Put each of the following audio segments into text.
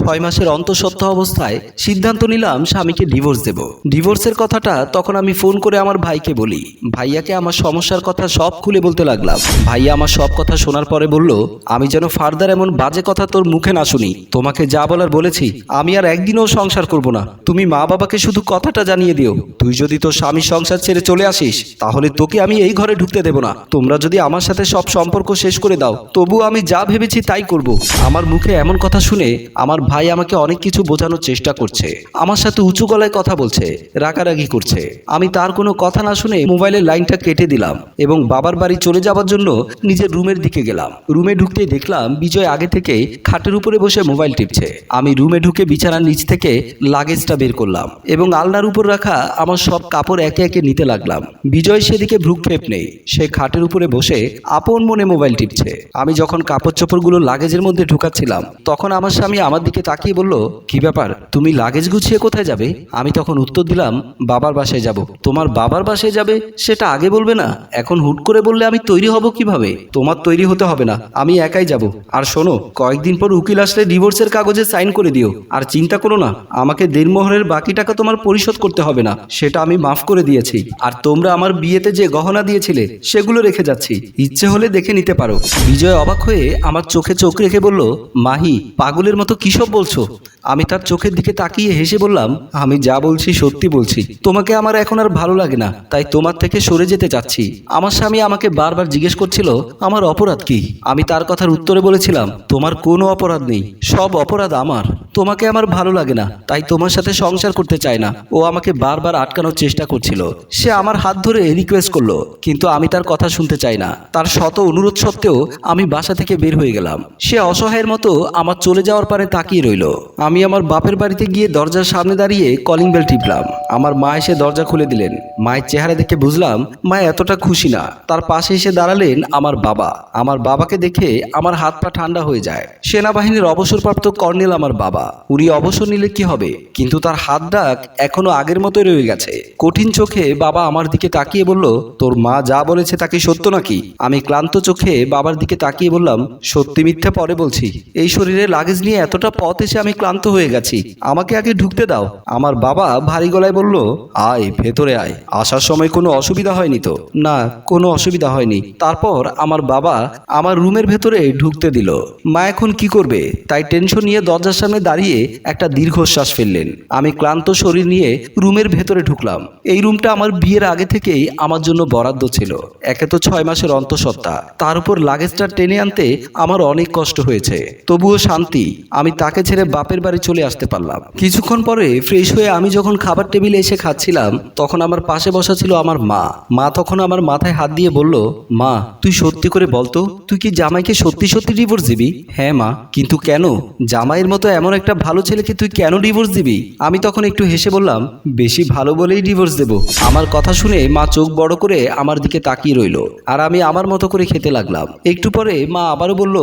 ছয় মাসের অন্তঃসত্ত্বা অবস্থায় সিদ্ধান্ত নিলাম স্বামীকে ডিভোর্স দেব। ডিভোর্সের কথাটা তখন আমি ফোন করে আমার ভাইকে বলি। ভাইয়াকে আমার সমস্যার কথা সব খুলে বলতে লাগলাম। ভাইয়া আমার সব কথা শোনার পরে বলল, আমি যেন ফার্দার এমন বাজে কথা তোর মুখে না শুনি। তোমাকে যা বলার বলেছি, আমি আর একদিনও সংসার করব না। তুমি মা বাবাকে শুধু কথাটা জানিয়ে দিও। তুই যদি তোর স্বামী সংসার ছেড়ে চলে আসিস, তাহলে তোকে আমি এই ঘরে ঢুকতে দেব না। তোমরা যদি আমার সাথে সব সম্পর্ক শেষ করে দাও তবু আমি যা ভেবেছি তাই করব। আমার মুখে এমন কথা শুনে আমার ভাই আমাকে অনেক কিছু বোঝানোর চেষ্টা করছে। আমার সাথে উঁচু গলায় কথা বলছে, রাগারাগি করছে। আমি তার কোনো কথা না শুনে মোবাইলের লাইনটা কেটে দিলাম এবং বাবার বাড়ি চলে যাওয়ার জন্য নিজের রুমের দিকে গেলাম। রুমে ঢুকতেই দেখলাম বিজয় আগে থেকে খাটের উপরে বসে মোবাইল টিপছে। আমি রুমে ঢুকে বিছানার নিচ থেকে লাগেজটা বের করলাম এবং আলনার উপর রাখা আমার সব কাপড় একে একে নিতে লাগলাম। বিজয় সেদিকে ভ্রুক্ষেপ নেই, সে খাটের উপরে বসে আপন মনে মোবাইল টিপছে। আমি যখন কাপড় চোপড়গুলো লাগেজের মধ্যে ঢুকাচ্ছিলাম, তখন আমার স্বামী আমার দিকে তাকিয়ে বলল, কি ব্যাপার? তুমি লাগেজ গুছিয়ে কোথায় যাবে? আমি তখন উত্তর দিলাম, বাবার বাসায় যাব। তোমার বাবার বাসায় যাবে? সেটা আগে বলবে না? এখন হুট করে বললে আমি তৈরি হব কীভাবে? তোমার তৈরি হতে হবে না, আমি একাই যাব। আর শোনো, কয়েকদিন পর উকিল আসলে ডিভোর্সের কাগজে সাইন করে দিও। আর চিন্তা করো না, আমাকে দেড়মোহরের বাকি টাকা তোমার পরিশোধ করতে হবে না, সেটা আমি মাফ করে দিয়েছি। আর তোমরা আমার বিয়েতে যে গহনা দিয়েছিলে, সেগুলো রেখে যাচ্ছি। ইচ্ছে হলে দেখে নিতে পারো। বিজয় অবাক হয়ে আমার চোখে চোখ রেখে বলল, মাহি, পাগলের মতো কিসব বলছো? আমি তার চোখের দিকে তাকিয়ে হেসে বললাম, আমি যা বলছি সত্যি বলছি। তোমাকে আমার এখন আর ভালো লাগে না, তাই তোমার থেকে সরে যেতে চাচ্ছি। আমার স্বামী আমাকে বারবার জিজ্ঞেস করছিল, আমার অপরাধ কি? আমি তার কথার উত্তরে বলেছিলাম, তোমার কোনো অপরাধ নেই, সব অপরাধ আমার। তোমাকে আমার ভালো লাগে না, তাই তোমার সাথে সংসার করতে চায় না। ও আমাকে বারবার আটকানোর চেষ্টা করছিল। সে আমার হাত ধরে রিকোয়েস্ট করল, কিন্তু আমি তার কথা শুনতে চাই না। তার শত অনুরোধ সত্ত্বেও আমি বাসা থেকে বের হয়ে গেলাম। সে অসহায়ের মতো আমার চলে যাওয়ার পারে তাকিয়ে রইল। আমি আমার বাপের বাড়িতে গিয়ে দরজার সামনে দাঁড়িয়ে কলিং বেল টিপলাম। আমার মা এসে দরজা খুলে দিলেন। মায়ের চেহারা দেখে বুঝলাম, মা এতটা খুশি না। তার পাশে এসে দাঁড়ালেন আমার বাবা। আমার বাবাকে দেখে আমার হাত পা ঠান্ডা হয়ে যায়। সেনাবাহিনীর অবসরপ্রাপ্ত কর্নেল আমার বাবা। উনি অবসর নিলে কি হবে? কিন্তু তার হাত ডাক এখনও আগের মতোই রয়ে গেছে। কঠিন চোখে বাবা আমার দিকে তাকিয়ে বলল, তোর মা যা বলেছে তাকে সত্য নাকি? আমি ক্লান্ত চোখে বাবার দিকে তাকিয়ে বললাম, সত্যি মিথ্যা পরে বলছি। এই শরীরে লাগেজ নিয়ে এতটা পথ এসে আমি ক্লান্ত হয়ে গেছি। আমাকে আগে ঢুকতে দাও। আমার বাবা ভারী গলায় বলল, আয়, ভেতরে আয়। আসার সময় কোনো অসুবিধা হয়নি তো? না, কোনো অসুবিধা হয়নি। তারপর আমার বাবা আমার রুমের ভেতরে ঢুকতে দিল। মা এখন কি করবে? তাই টেনশন নিয়ে দরজার সামনে দাঁড়িয়ে একটা দীর্ঘশ্বাস ফেললেন। আমি ক্লান্ত শরীর নিয়ে রুমের ভেতরে ঢুকলাম। এই রুমটা আমার বিয়ের আগে থেকেই আমার জন্য বরাদ্দ ছিল। একে তো ছয় মাসের অন্তঃসত্ত্বা। তার উপর লাগেজটা টেনে আনতে আমার অনেক কষ্ট হয়েছে। তবুও শান্তি। আমি তাকে ছেড়ে বাপের বাড়ি চলে আসতে পারলাম। কিছুক্ষণ পরে ফ্রেশ হয়ে আমি যখন খাবার টেবিলে এসে খাচ্ছিলাম, তখন আমার পাশে বসা ছিল আমার মা। মা তখন আমার মাথায় হাত দিয়ে বলল, মা, তুই সত্যি করে বলতো তুই কি জামাইকে সত্যি সত্যি ডিভোর্স দিবি? হ্যাঁ মা, কিন্তু কেন? জামাইয়ের মতো এমন একটা ভালো ছেলেকে তুই কেন ডিভোর্স দিবি? আমি তখন একটু হেসে বললাম, বেশি ভালো বলেই ডিভোর্স দেব। আমার কথা শুনে মা চোখ বড় করে আমার দিকে তাকিয়ে রইল, আর আমি আমার মতো করে খেতে লাগলাম। একটু পরে মা আবারও বলল,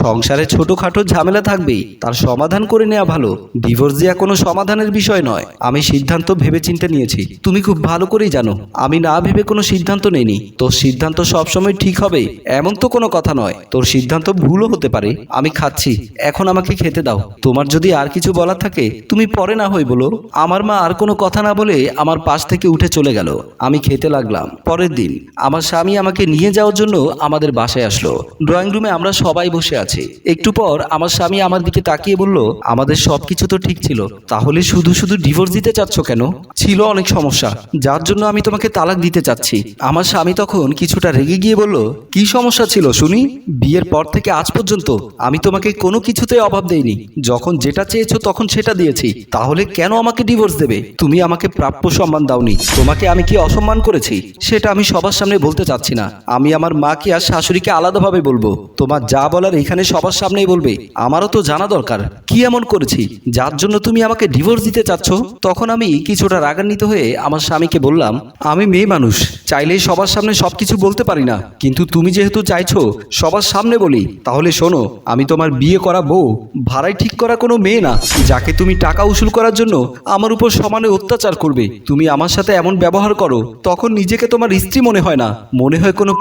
সংসারে ছোটখাটো ঝামেলা থাকবেই, তার সমাধান করে নেওয়া ভালো। ডিভোর্স দেওয়া কোনো সমাধানের বিষয় নয়। আমি সিদ্ধান্ত ভেবে চিন্তে নিয়েছি। তুমি খুব ভালো করেই জানো। আমি না ভেবে কোনো সিদ্ধান্ত নেইনি। তোর সিদ্ধান্ত সবসময় ঠিক হবে, এমন তো কোনো কথা নয়। তোর সিদ্ধান্ত ভুলও হতে পারে। আমি খাচ্ছি। এখন আমাকে খেতে দাও। তোমার যদি আর কিছু বলার থাকে, তুমি পরে না হই বলো। আমার মা আর কোনো কথা না বলে আমার পাশ থেকে উঠে চলে গেল। আমি খেতে লাগলাম। পরের দিন, আমার স্বামী আমাকে নিয়ে যাওয়ার জন্য আমাদের বাসায় আসলো। ড্রয়িং রুমে আমরা সবাই বসে আছি। একটু পর, আমার স্বামী আমার দিকে তাকিয়ে বলল, আমাদের সবকিছু তো ঠিক ছিল। তাহলে শুধু শুধু ডিভোর্স দিতে চাচ্ছ কেন? ছিল অনেক সমস্যা। যার জন্য আমি তোমাকে তালাক দিতে চাচ্ছি। আমার স্বামী তখন কিছুটা রেগে গিয়ে বলল, কি সমস্যা ছিল শুনি? বিয়ের পর থেকে আজ পর্যন্ত আমি তোমাকে কোনো কিছুতে অভাব দেইনি। যখন যেটা চেয়েছো তখন সেটা দিয়েছি। তাহলে কেন আমাকে ডিভোর্স দেবে? তুমি আমাকে প্রাপ্য সম্মান দাওনি। তোমাকে আমি কি অসম্মান করেছি? সেটা আমি সবার সামনে বলতে চাচ্ছি না। আমি আমার মাকে আর শাশুড়িকে আলাদাভাবে বলব। তোমার যা বলার এখানে সবার সামনেই বলবে। আমারও তো জানা দরকার। কি এমন করেছি? যার জন্য তুমি আমাকে ডিভোর্স দিতে চাচ্ছ, তখন আমি কিছুটা রাগান্বিত হয়ে আমার স্বামীকে বললাম, আমি মেয়ে মানুষ, চাইলেই সবার সামনে সবকিছু বলতে পারি না। কিন্তু তুমি যেহেতু চাইছো, সবার সামনে বলি। তাহলে শোনো, আমি তোমার বিয়ে করা বউ ভাড়াই ঠিক করা কোনো মেয়ে না। যাকে তুমি টাকা উসুল করার জন্য আমার উপর সমানে অত্যাচার করবে। তুমি আমার সাথে এমন ব্যবহার করো, তখন নিজেকে তোমার স্ত্রী মনে হয় না। মনে হয় কোনো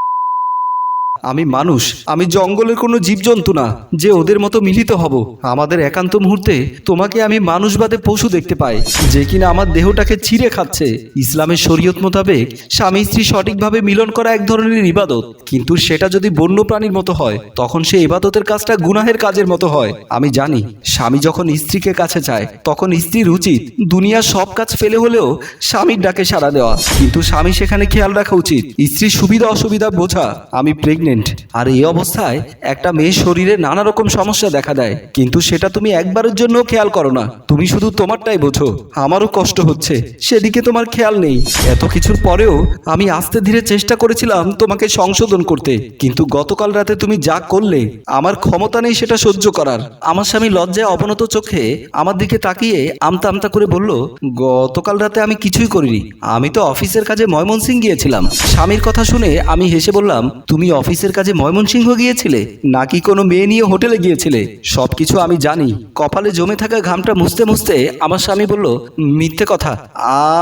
আমি মানুষ, আমি জঙ্গলের কোনো জীবজন্তু না, যে ওদের মতো মিলিত হব। আমাদের একান্ত মুহূর্তে তোমাকে আমি মানুষবাদে পশু দেখতে পাই, যে কিনা আমার দেহটাকে ছিঁড়ে খাচ্ছে। ইসলামের শরীয়ত মোতাবেক স্বামী স্ত্রী সঠিকভাবে মিলন করা এক ধরনের ইবাদত। কিন্তু সেটা যদি বন্য প্রাণীর মতো হয়, তখন সে ইবাদতের কাজটা গুনাহের কাজের মতো হয়। আমি জানি, স্বামী যখন স্ত্রীকে কাছে চায়, তখন স্ত্রীর উচিত দুনিয়ার সব কাজ ফেলে হলেও স্বামীর ডাকে সাড়া দেওয়া। কিন্তু স্বামী সেখানে খেয়াল রাখা উচিত, স্ত্রীর সুবিধা অসুবিধা বোঝা। আমি প্রেগনেন্ট আর এই অবস্থায় একটা মেয়ের শরীরে নানা রকম সমস্যা দেখা দেয়। কিন্তু সেটা তুমি একবারের জন্য খেয়াল করো না। তুমি শুধু তোমারটাই বোঝো। আমারও কষ্ট হচ্ছে। সেদিকে তোমার খেয়াল নেই। এত কিছুর পরেও আমি আস্তে ধীরে চেষ্টা করেছিলাম তোমাকে সংশোধন করতে। কিন্তু গতকাল রাতে তুমি যা করলে, আমার ক্ষমতা নেই সেটা সহ্য করার। আমার স্বামী লজ্জায় অবনত চোখে আমার দিকে তাকিয়ে আমতা আমতা করে বলল, গতকাল রাতে আমি কিছুই করিনি। আমি তো অফিসের কাজে ময়মনসিং গিয়েছিলাম। স্বামীর কথা শুনে আমি হেসে বললাম, তুমি অফিসের কাজে ময়মনসিংহ গিয়েছিলে? নাকি কোনো মেয়ে নিয়ে হোটেলে গিয়েছিলে? সবকিছু আমি জানি। কপালে জমে থাকা ঘামটা মুছতে মুছতে আমার স্বামী বলল, মিথ্যে কথা।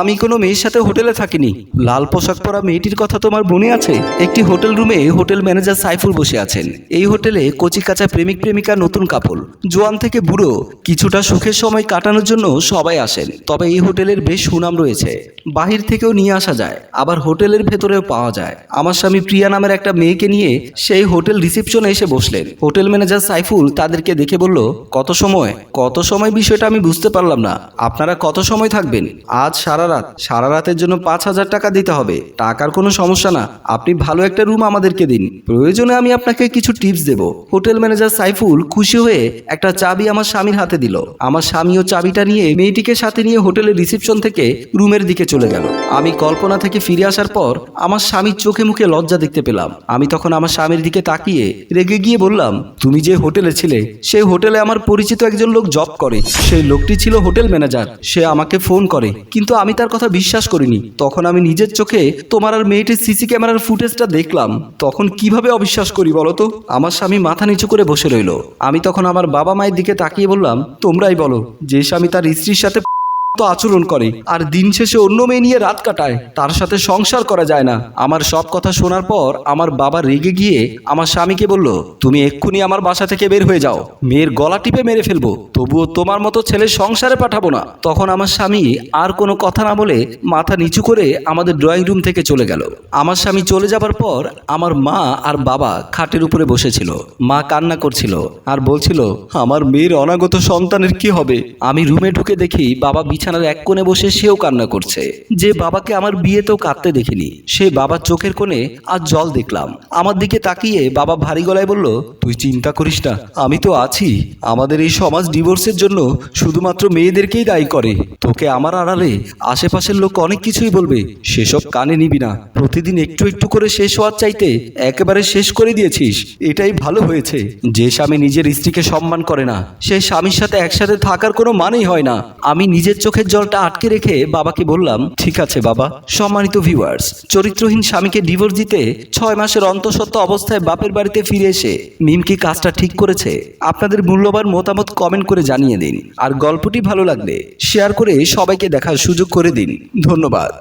আমি কোনো মেয়ের সাথে হোটেলে থাকিনি। লাল পোশাক পরা মেয়েটির কথা তোমার মনে আছে? একটি হোটেল রুমে হোটেল ম্যানেজার সাইফুল বসে আছেন। এই হোটেলে কচি কাঁচা প্রেমিক প্রেমিকা নতুন কাপড় জোয়ান থেকে বুড়ো, কিছুটা সুখের সময় কাটানোর জন্য সবাই আসেন। তবে এই হোটেলের বেশ সুনাম রয়েছে। বাহির থেকেও নিয়ে আসা যায়, আবার হোটেলের ভেতরেও পাওয়া যায়। আমার স্বামী প্রিয়া নামের একটা মেয়েকে নিয়ে সেই হোটেল রিসেপশনে এসে বসলেন। হোটেল ম্যানেজার সাইফুল তাদেরকে দেখে বলল, কত সময়? কত সময় বিষয়টা আমি বুঝতে পারলাম না। আপনারা কত সময় থাকবেন? আজ সারা রাত। সারা রাতের জন্য পাঁচ হাজার টাকা দিতে হবে। টাকার কোনো সমস্যা না। আপনি ভালো একটা রুম আমাদেরকে দিন। প্রয়োজনে আমি আপনাকে কিছু টিপস দেব। হোটেল ম্যানেজার সাইফুল খুশি হয়ে একটা চাবি আমার স্বামীর হাতে দিল। আমার স্বামীও চাবিটা নিয়ে মেয়েটিকে সাথে নিয়ে হোটেলের রিসেপশন থেকে রুমের দিকে চলে গেল। আমি কল্পনা থেকে ফিরে আসার পর আমার স্বামীর চোখে মুখে লজ্জা দেখতে পেলাম। আমি তখন আমার স্বামীর দিকে তাকিয়ে রেগে গিয়ে বললাম, তুমি যে হোটেলে ছিলে, সেই হোটেলে আমার পরিচিত একজন লোক জব করে। সেই লোকটি ছিল হোটেল ম্যানেজার। সে আমাকে ফোন করে। কিন্তু আমি তার কথা বিশ্বাস করিনি। তখন আমি নিজের চোখে তোমার আর মেয়েটির সিসি ক্যামেরার ফুটেজটা দেখলাম। তখন কীভাবে অবিশ্বাস করি বলো তো? আমার স্বামী মাথা নিচু করে বসে রইল। আমি তখন আমার বাবা মায়ের দিকে তাকিয়ে বললাম, তোমরাই বলো, যে স্বামী তার স্ত্রীর সাথে তো আচরণ করে। আর দিন শেষে অন্য মেয়ে নিয়ে রাত কাটায়। তার সাথে সংসার করা যায় না। আমার সব কথা শোনার পর আমার বাবা রেগে গিয়ে আমার স্বামীকে বলল, তুমি এক্ষুনি আমার বাসা থেকে বের হয়ে যাও। মেয়ের গলা টিপে মেরে ফেলব। তবুও তোমার মতো ছেলে সংসারে পাঠাবো না। তখন আমার স্বামী আর কোনো কথা না বলে মাথা নিচু করে আমাদের ড্রয়িং রুম থেকে চলে গেল। আমার স্বামী চলে যাবার পর আমার মা আর বাবা খাটের উপরে বসেছিল। মা কান্না করছিল আর বলছিল, আমার মেয়ের অনাগত সন্তানের কি হবে? আমি রুমে ঢুকে দেখি বাবা বিছানার এক কোণে বসে সেও কান্না করছে। যে বাবাকে আমার বিয়েতেও কাঁদতে দেখিনি, সে বাবার চোখের কোণে আর জল দেখলাম। আমার দিকে তাকিয়ে বাবা ভারী গলায় বলল, তুই চিন্তা করিস না, আমি তো আছি। আমাদের এই সমাজ ডিভোর্সের জন্য শুধুমাত্র মেয়েদেরকেই দায়ী করে। তোকে আমার আড়ালে আশেপাশের লোক অনেক কিছুই বলবে, সেসব কানে নিবি না। প্রতিদিন একটু একটু করে শেষ হওয়ার চাইতে একেবারে শেষ করে দিয়েছিস, এটাই ভালো হয়েছে। যে স্বামী নিজের স্ত্রীকে সম্মান করে না, সে স্বামীর সাথে একসাথে থাকার কোনো মানেই হয় না। আমি নিজের চোখের জলটা আটকে রেখে বাবাকে বললাম, ঠিক আছে বাবা। সম্মানিত ভিউয়ার্স চরিত্রহীন স্বামীকে ডিভোর্স দিতে ছয় মাসের অন্তঃসত্ত্ব অবস্থায় বাপের বাড়িতে ফিরে এসে মিম কি কাজটা ঠিক করেছে? আপনাদের মূল্যবান মতামত কমেন্ট করে জানিয়ে দিন। আর গল্পটি ভালো লাগলে শেয়ার করে সবাইকে দেখার সুযোগ করে দিন। ধন্যবাদ।